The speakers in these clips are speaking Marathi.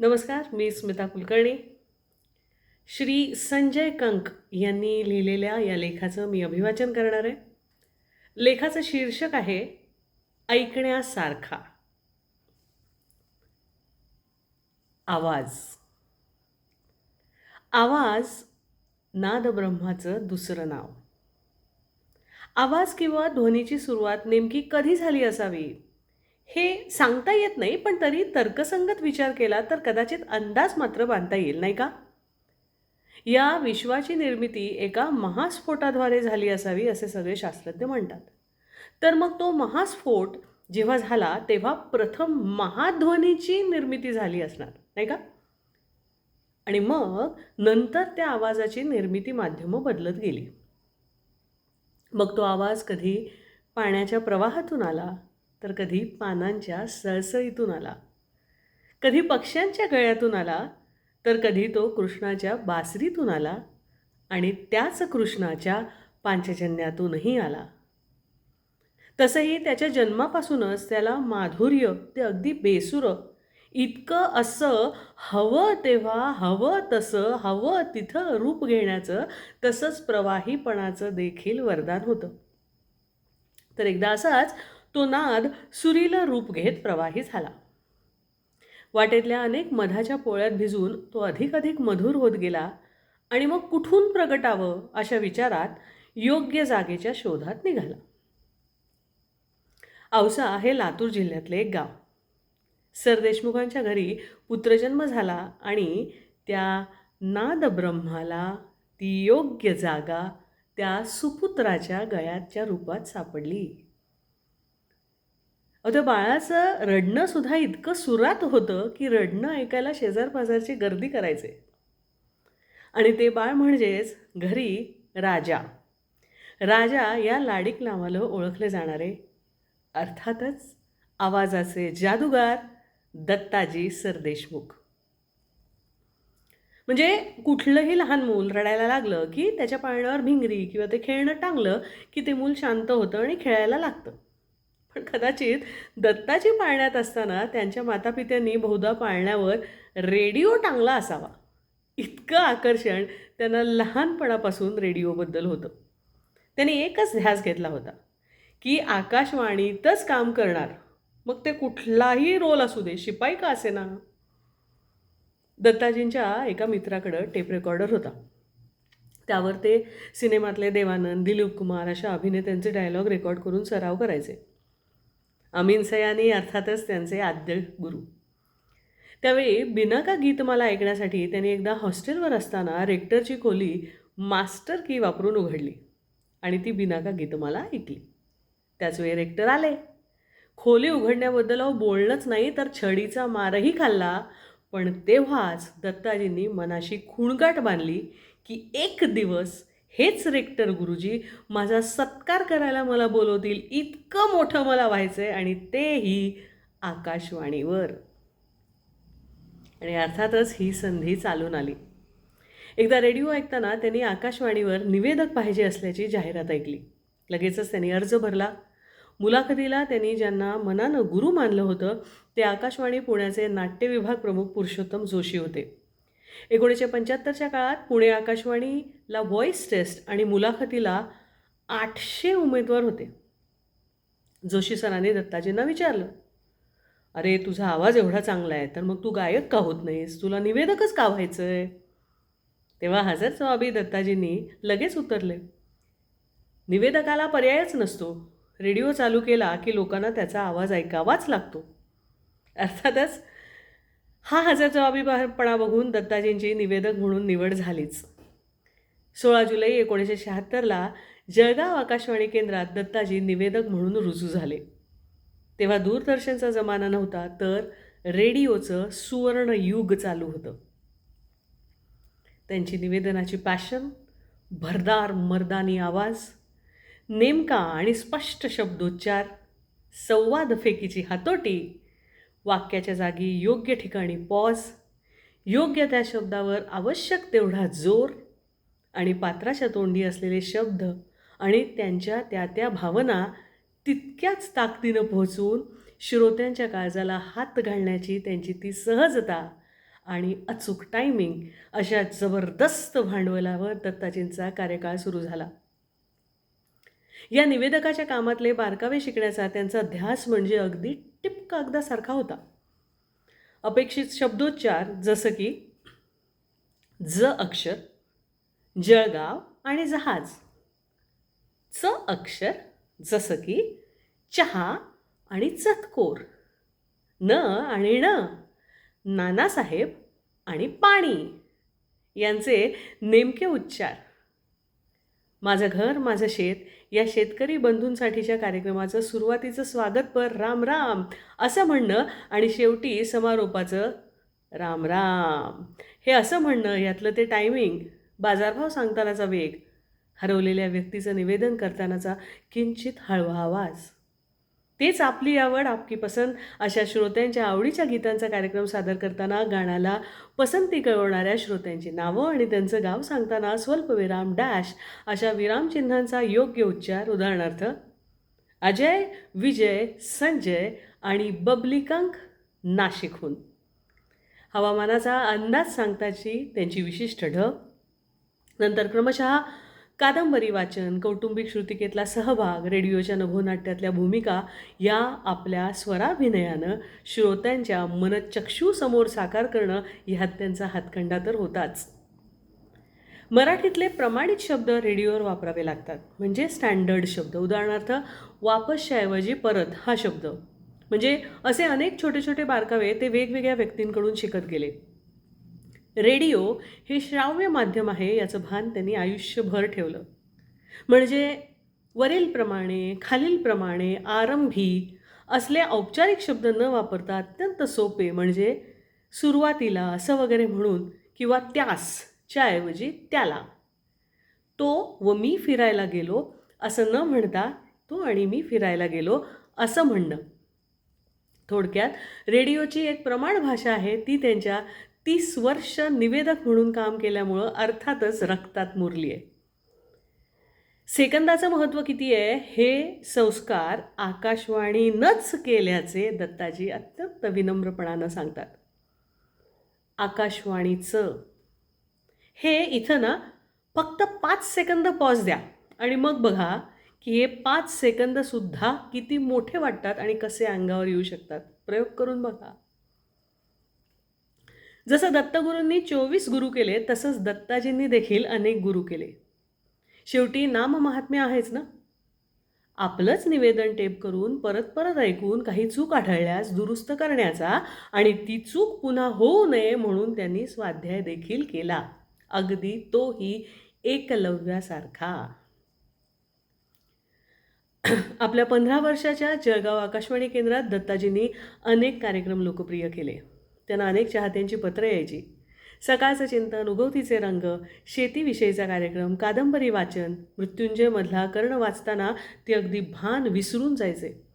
नमस्कार मी स्मिता कुलकर्णी. श्री संजय कंक यांनी लिहिलेल्या या लेखाचं मी अभिवाचन करणार आहे. लेखाचं शीर्षक आहे ऐकण्यासारखा. आवाज. आवाज नादब्रह्माचं दुसरं नाव. आवाज किंवा ध्वनीची सुरुवात नेमकी कधी झाली असावी? हे सांगता येत नाही पण तरी तर्कसंगत विचार केला तर कदाचित अंदाज मात्र बांधता येईल नाही का? या विश्वाची निर्मिती एका महास्फोटाद्वारे झाली असावी असे सगळे शास्त्रज्ञ म्हणतात. तर मग तो महास्फोट जेव्हा झाला तेव्हा प्रथम महाध्वनीची निर्मिती झाली असणार नाही का? आणि मग नंतर त्या आवाजाची निर्मिती माध्यमं बदलत गेली. मग तो आवाज कधी पाण्याच्या प्रवाहातून आला? तर कधी पानांच्या सळसळीतून आला. कधी पक्ष्यांच्या गळ्यातून आला तर कधी तो कृष्णाच्या बासरीतून आला आणि त्याच कृष्णाच्या पांचजन्यातूनही आला. तसंही त्याच्या जन्मापासूनच त्याला माधुर्य ते अगदी बेसुरं इतकं असं हवं तेव्हा हवं तसं हवं तिथं रूप घेण्याचं तसंच प्रवाहीपणाचं देखील वरदान होतं. तर एकदा असाच तो नाद सुरीला रूप घेत प्रवाही झाला. वाटेतल्या अनेक मधाच्या पोळ्यात भिजून तो अधिक अधिक मधुर होत गेला आणि मग कुठून प्रगटावं अशा विचारात योग्य जागेच्या शोधात निघाला. औसा हे लातूर जिल्ह्यातले एक गाव. सरदेशमुखांच्या घरी पुत्रजन्म झाला आणि त्या नादब्रह्माला ती योग्य जागा त्या सुपुत्राच्या गळ्याच्या रूपात सापडली. अगं बाळाचं रडणं सुद्धा इतकं सुरात होतं की रडणं ऐकायला शेजारपाजारची गर्दी करायचे. आणि ते बाळ म्हणजेच घरी राजा. राजा या लाडिक नावानं ओळखले जाणारे. अर्थातच आवाजाचे जादूगार दत्ताजी सरदेशमुख. म्हणजे कुठलंही लहान मूल रडायला लागलं की त्याच्या पाळण्यावर भिंगरी किंवा ते खेळणं टांगलं की ते मूल शांत होतं आणि खेळायला लागतं. कदाचित दत्ताजी पाळण्यात असताना त्यांच्या मातापित्यांनी बहुधा पाळण्यावर रेडिओ टांगला असावा. इतकं आकर्षण त्यांना लहानपणापासून रेडिओबद्दल होतं. त्यांनी एकच ध्यास घेतला होता की आकाशवाणीतच काम करणार. मग ते कुठलाही रोल असू दे शिपाई का असे ना? दत्ताजींच्या एका मित्राकडं टेप रेकॉर्डर होता. त्यावर ते सिनेमातले देवानंद दिलीप कुमार अशा अभिनेत्यांचे डायलॉग रेकॉर्ड करून सराव करायचे. अमीन सयानी अर्थातच त्यांचे आद्य गुरु. त्यावेळी बिनाका गीतमाला ऐकण्यासाठी त्यांनी एकदा हॉस्टेलवर असताना रेक्टरची खोली मास्टर की वापरून उघडली आणि ती बिनाका गीतमाला ऐकली. त्याचवेळी रेक्टर आले. खोली उघडण्याबद्दल अहो बोलणंच नाही तर छडीचा मारही खाल्ला. पण तेव्हाच दत्ताजींनी मनाशी खुणगाट बांधली की एक दिवस हेच रेक्टर गुरुजी माझा सत्कार करायला मला बोलवतील. इतकं मोठं मला व्हायचं आहे आणि तेही आकाशवाणीवर. आणि अर्थातच ही संधी चालून आली. एकदा रेडिओ ऐकताना त्यांनी आकाशवाणीवर निवेदक पाहिजे असल्याची जाहिरात ऐकली. लगेचच त्यांनी अर्ज भरला. मुलाखतीला त्यांनी ज्यांना मनानं गुरु मानलं होतं ते आकाशवाणी पुण्याचे नाट्य विभाग प्रमुख पुरुषोत्तम जोशी होते. एकोणीसशे पंच्याहत्तरच्या काळात पुणे आकाशवाणीला व्हॉईस टेस्ट आणि मुलाखतीला आठशे उमेदवार होते. जोशी सरांनी दत्ताजींना विचारलं अरे तुझा आवाज एवढा चांगला आहे तर मग तू गायक का होत नाहीस? तुला निवेदकच का व्हायचं आहे तेव्हा हजर जबाबी दत्ताजींनी लगेच उतरले निवेदकाला पर्यायच नसतो. रेडिओ चालू केला की लोकांना त्याचा आवाज ऐकावाच लागतो. अर्थातच हा हजर जबाबीपणा बघून दत्ताजींची निवेदक म्हणून निवड झालीच. सोळा जुलै एकोणीसशे शहात्तरला जळगाव आकाशवाणी केंद्रात दत्ताजी निवेदक म्हणून रुजू झाले. तेव्हा दूरदर्शनचा जमाना नव्हता तर रेडिओचं सुवर्ण युग चालू होतं. त्यांची निवेदनाची पॅशन भरदार मर्दानी आवाज नेमका आणि स्पष्ट शब्दोच्चार संवाद फेकीची हातोटी वाक्याच्या जागी योग्य ठिकाणी पॉज योग्य त्या शब्दावर आवश्यक तेवढा जोर आणि पात्राच्या तोंडी असलेले शब्द आणि त्यांच्या त्या त्या भावना तितक्याच ताकदीनं पोहोचवून श्रोत्यांच्या काळजाला हात घालण्याची त्यांची ती सहजता आणि अचूक टायमिंग अशा जबरदस्त भांडवलावर दत्ताजींचा कार्यकाळ सुरू झाला. या निवेदकाच्या कामातले बारकावे शिकण्याचा त्यांचा ध्यास म्हणजे अगदी टिप कागदासारखा होता. अपेक्षित शब्दोच्चार जसं की ज अक्षर जळगाव आणि जहाज. च अक्षर जसं की चहा आणि चतकोर न आणि ण नानासाहेब आणि पाणी. यांचे नेमके उच्चार. माझं घर माझं शेत या शेतकरी बंधूंसाठीच्या कार्यक्रमाचं सुरुवातीचं स्वागतपर राम राम असं म्हणणं आणि शेवटी समारोपाचं राम राम. हे असं म्हणणं यातलं ते टायमिंग बाजारभाव सांगतानाचा वेग हरवलेल्या व्यक्तीचं निवेदन करतानाचा किंचित हळवा आवाज. तेच आपली आवड आपकी पसंत अशा श्रोत्यांच्या आवडीच्या गीतांचा कार्यक्रम सादर करताना गाण्याला पसंती कळवणाऱ्या श्रोत्यांची नावं आणि त्यांचं गाव सांगताना स्वल्पविराम डॅश अशा विरामचिन्हांचा योग्य उच्चार. उदाहरणार्थ अजय विजय संजय आणि बबलिकंक नाशिकहून. हवामानाचा अंदाज सांगताची त्यांची विशिष्ट ढ. नंतर क्रमशः कादंबरी वाचन कौटुंबिक श्रुतिकेतला सहभाग रेडिओच्या नभोनाट्यातल्या भूमिका या आपल्या स्वराभिनयानं श्रोत्यांच्या मनचक्षूसमोर साकार करणं ह्यात त्यांचा हातखंडा तर होताच. मराठीतले प्रमाणित शब्द रेडिओवर वापरावे लागतात. म्हणजे स्टँडर्ड शब्द. उदाहरणार्थ वापसच्याऐवजी परत हा शब्द. म्हणजे असे अनेक छोटे छोटे बारकावे ते वेगवेगळ्या व्यक्तींकडून शिकत गेले. रेडिओ हे श्राव्य माध्यम आहे याचं भान त्यांनी आयुष्यभर ठेवलं. म्हणजे वरीलप्रमाणे खालीलप्रमाणे आरंभी असले औपचारिक शब्द न वापरता अत्यंत सोपे म्हणजे सुरुवातीला असं वगैरे म्हणून किंवा त्यासच्या ऐवजी त्याला. तो व मी फिरायला गेलो असं न म्हणता तो आणि मी फिरायला गेलो असं म्हणणं. थोडक्यात रेडिओची एक प्रमाण भाषा आहे ती त्यांच्या तीस वर्ष निवेदक म्हणून काम केल्यामुळं अर्थातच रक्तात मुरली आहे सेकंदाचं महत्त्व किती आहे? हे संस्कार आकाशवाणीनंच केल्याचे दत्ताजी अत्यंत विनम्रपणानं सांगतात. आकाशवाणीचं. हे इथं ना फक्त पाच सेकंद पॉज द्या आणि मग बघा की हे पाच सेकंदसुद्धा किती मोठे वाटतात आणि कसे अंगावर येऊ शकतात. प्रयोग करून बघा. जसं दत्तगुरूंनी चोवीस गुरु केले तसंच दत्ताजींनी देखील अनेक गुरु केले. शेवटी नाम महात्म्य आहेच ना? आपलंच निवेदन टेप करून परत परत ऐकून काही चूक आढळल्यास दुरुस्त करण्याचा आणि ती चूक पुन्हा होऊ नये म्हणून त्यांनी स्वाध्याय देखील केला. अगदी तोही एकलव्यासारखा. आपल्या पंधरा वर्षाच्या जळगाव आकाशवाणी केंद्रात दत्ताजींनी अनेक कार्यक्रम लोकप्रिय केले. त्यांना अनेक चाहत्यांची पत्रं यायची. सकाळचं चिंतन उगवतीचे रंग शेतीविषयीचा कार्यक्रम कादंबरी वाचन मृत्युंजयमधला कर्ण वाचताना ते अगदी भान विसरून जायचे.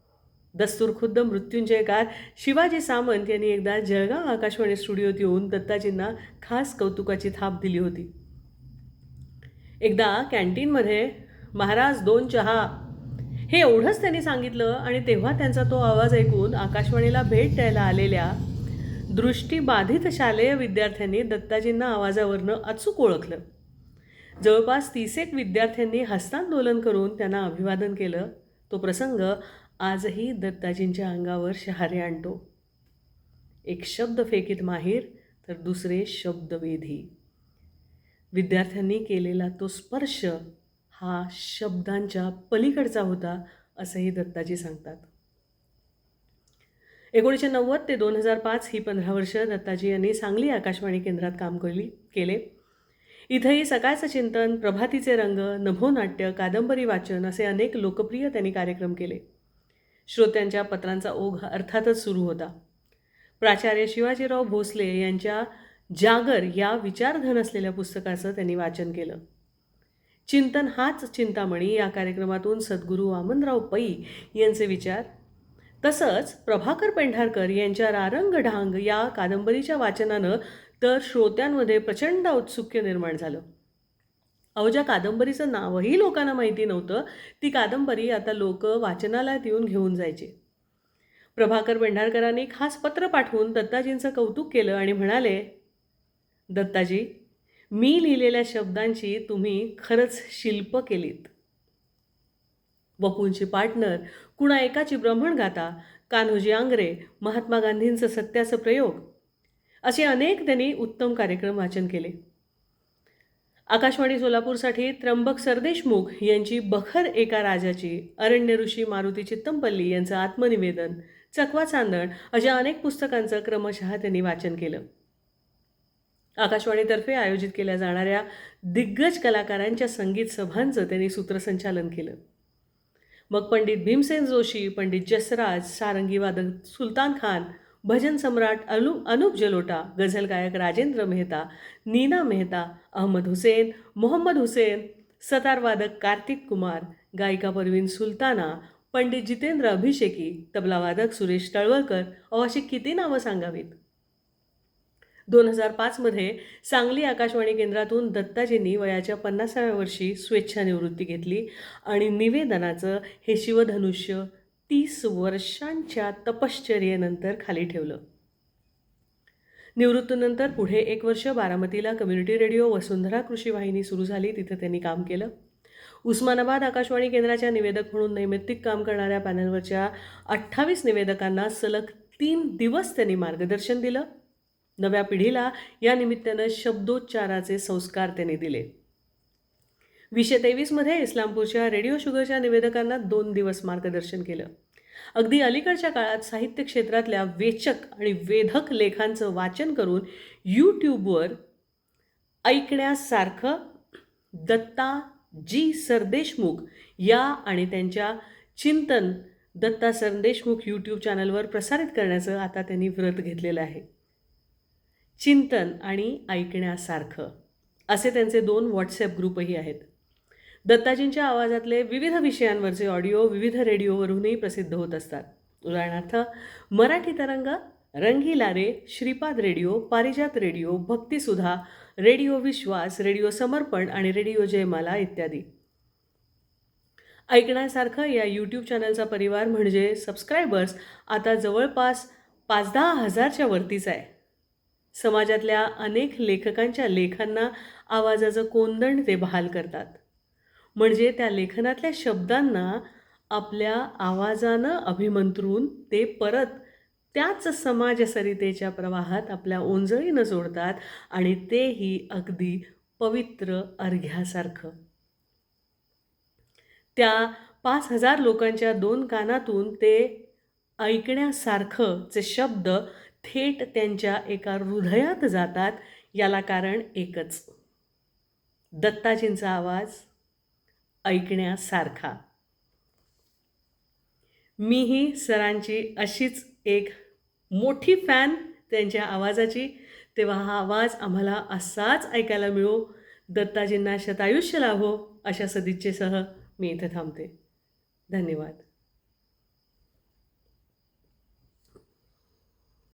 दस्तूर खुद्द मृत्युंजयकार शिवाजी सामंत यांनी एकदा जळगाव आकाशवाणी स्टुडिओत येऊन दत्ताजींना खास कौतुकाची थाप दिली होती. एकदा कॅन्टीनमध्ये महाराज दोन चहा. हे एवढंच त्यांनी सांगितलं आणि तेव्हा त्यांचा तो आवाज ऐकून आकाशवाणीला भेट द्यायला आलेल्या दृष्टीबाधित शालेय विद्यार्थ्यांनी दत्ताजींना आवाजावरनं अचूक ओळखलं. जवळपास तीसेक विद्यार्थ्यांनी हस्तांदोलन करून त्यांना अभिवादन केलं. तो प्रसंग आजही दत्ताजींच्या अंगावर शहारे आणतो. एक शब्द फेकीत माहीर तर दुसरे शब्दवेधी. विद्यार्थ्यांनी केलेला तो स्पर्श हा शब्दांच्या पलीकडचा होता असंही दत्ताजी सांगतात. एकोणीसशे नव्वद ते दोन हजार पाच ही पंधरा वर्ष दत्ताजी यांनी सांगली आकाशवाणी केंद्रात काम केली केले. इथंही सकाळचं चिंतन प्रभातीचे रंग नभोनाट्य कादंबरी वाचन असे अनेक लोकप्रिय त्यांनी कार्यक्रम केले. श्रोत्यांच्या पत्रांचा ओघ अर्थातच सुरू होता. प्राचार्य शिवाजीराव भोसले यांच्या जागर या विचारधन असलेल्या पुस्तकाचं त्यांनी वाचन केलं. चिंतन हाच चिंतामणी या कार्यक्रमातून सद्गुरू वामनराव पै यांचे विचार तसंच प्रभाकर पेंढारकर यांच्या रारंग ढांग या कादंबरीच्या वाचनानं तर श्रोत्यांमध्ये प्रचंड औत्सुक्य निर्माण झालं. अहो ज्या कादंबरीचं नावही लोकांना माहिती नव्हतं ती कादंबरी आता लोक वाचनालयात येऊन घेऊन जायचे. प्रभाकर पेंढारकरांनी खास पत्र पाठवून दत्ताजींचं कौतुक केलं आणि म्हणाले दत्ताजी मी लिहिलेल्या शब्दांची तुम्ही खरंच शिल्प केलीत. वपूंची पार्टनर कुणा एकाची ब्रह्मणगाथा कान्होजी आंग्रे महात्मा गांधींचं सत्याचं प्रयोग असे अनेक त्यांनी उत्तम कार्यक्रम वाचन केले. आकाशवाणी सोलापूरसाठी त्र्यंबक सरदेशमुख यांची बखर एका राजाची अरण्य ऋषी मारुती चित्तमपल्ली यांचं आत्मनिवेदन चकवा चांदण अशा अनेक पुस्तकांचं क्रमशः त्यांनी वाचन केलं. आकाशवाणीतर्फे आयोजित केल्या जाणाऱ्या दिग्गज कलाकारांच्या संगीत सभांचं त्यांनी सूत्रसंचालन केलं. मग पंडित भीमसेन जोशी पंडित जसराज सारंगी वादक सुलतान खान भजन सम्राट अनु अनुप जलोटा गझल गायक राजेंद्र मेहता नीना मेहता अहमद हुसेन मोहम्मद हुसेन सतारवादक कार्तिक कुमार गायिका परवीन सुलताना पंडित जितेंद्र अभिषेकी तबलावादक सुरेश तळवळकर अहो अशी किती नावं सांगावीत? दोन हजार पाचमध्ये सांगली आकाशवाणी केंद्रातून दत्ताजींनी वयाच्या पन्नासाव्या वर्षी स्वेच्छानिवृत्ती घेतली आणि निवेदनाचं हे शिवधनुष्य तीस वर्षांच्या तपश्चर्येनंतर खाली ठेवलं. निवृत्तीनंतर पुढे एक वर्ष बारामतीला कम्युनिटी रेडिओ वसुंधरा कृषी वाहिनी सुरू झाली तिथं त्यांनी काम केलं. उस्मानाबाद आकाशवाणी केंद्राच्या निवेदक म्हणून नैमित्तिक काम करणाऱ्या पॅनलवरच्या अठ्ठावीस निवेदकांना सलग तीन दिवस त्यांनी मार्गदर्शन दिलं. नव्या पिढीला या निमित्तानं शब्दोच्चाराचे संस्कार त्यांनी दिले. वीसशे तेवीसमध्ये इस्लामपूरच्या रेडिओ शुगरच्या निवेदकांना दोन दिवस मार्गदर्शन केलं. अगदी अलीकडच्या काळात साहित्य क्षेत्रातल्या वेचक आणि वेधक लेखांचं वाचन करून यूट्यूबवर ऐकण्यासारखं दत्ता जी सरदेशमुख या आणि त्यांच्या चिंतन दत्ता सरदेशमुख यूट्यूब चॅनलवर प्रसारित करण्याचं आता त्यांनी व्रत घेतलेलं आहे. चिंतन आणि ऐकण्यासारखं असे त्यांचे दोन व्हॉट्सॲप ग्रुपही आहेत. दत्ताजींच्या आवाजातले विविध विषयांवरचे ऑडिओ विविध रेडिओवरूनही प्रसिद्ध होत असतात. उदाहरणार्थ Marathi Tarang Rangeela Re Shripad radio Parijat radio Bhaktisudha radio Vishwas radio Samarpan आणि रेडिओ जयमाला इत्यादी. ऐकण्यासारखं या यूट्यूब चॅनलचा परिवार म्हणजे सबस्क्रायबर्स आता जवळपास पाच दहा हजारच्या वरतीच आहे. समाजातल्या अनेक लेखकांच्या लेखांना आवाजाचं कोंदण ते बहाल करतात. म्हणजे त्या लेखनातल्या शब्दांना आपल्या आवाजानं अभिमंत्रून ते परत त्याच समाजसरितेच्या प्रवाहात आपल्या ओंजळीनं जोडतात आणि तेही अगदी पवित्र अर्घ्यासारखं. त्या पाच हजार लोकांच्या दोन कानातून ते ऐकण्यासारखं जे शब्द थेट त्यांच्या एका हृदयात जातात याला कारण एकच. दत्ताजींचा आवाज ऐकण्यासारखा. मीही सरांची अशीच एक मोठी फॅन त्यांच्या आवाजाची तेव्हा हा आवाज आम्हाला असाच ऐकायला मिळो दत्ताजींना शतायुष्य लाभो अशा सदिच्छेसह मी इथं थांबते. धन्यवाद.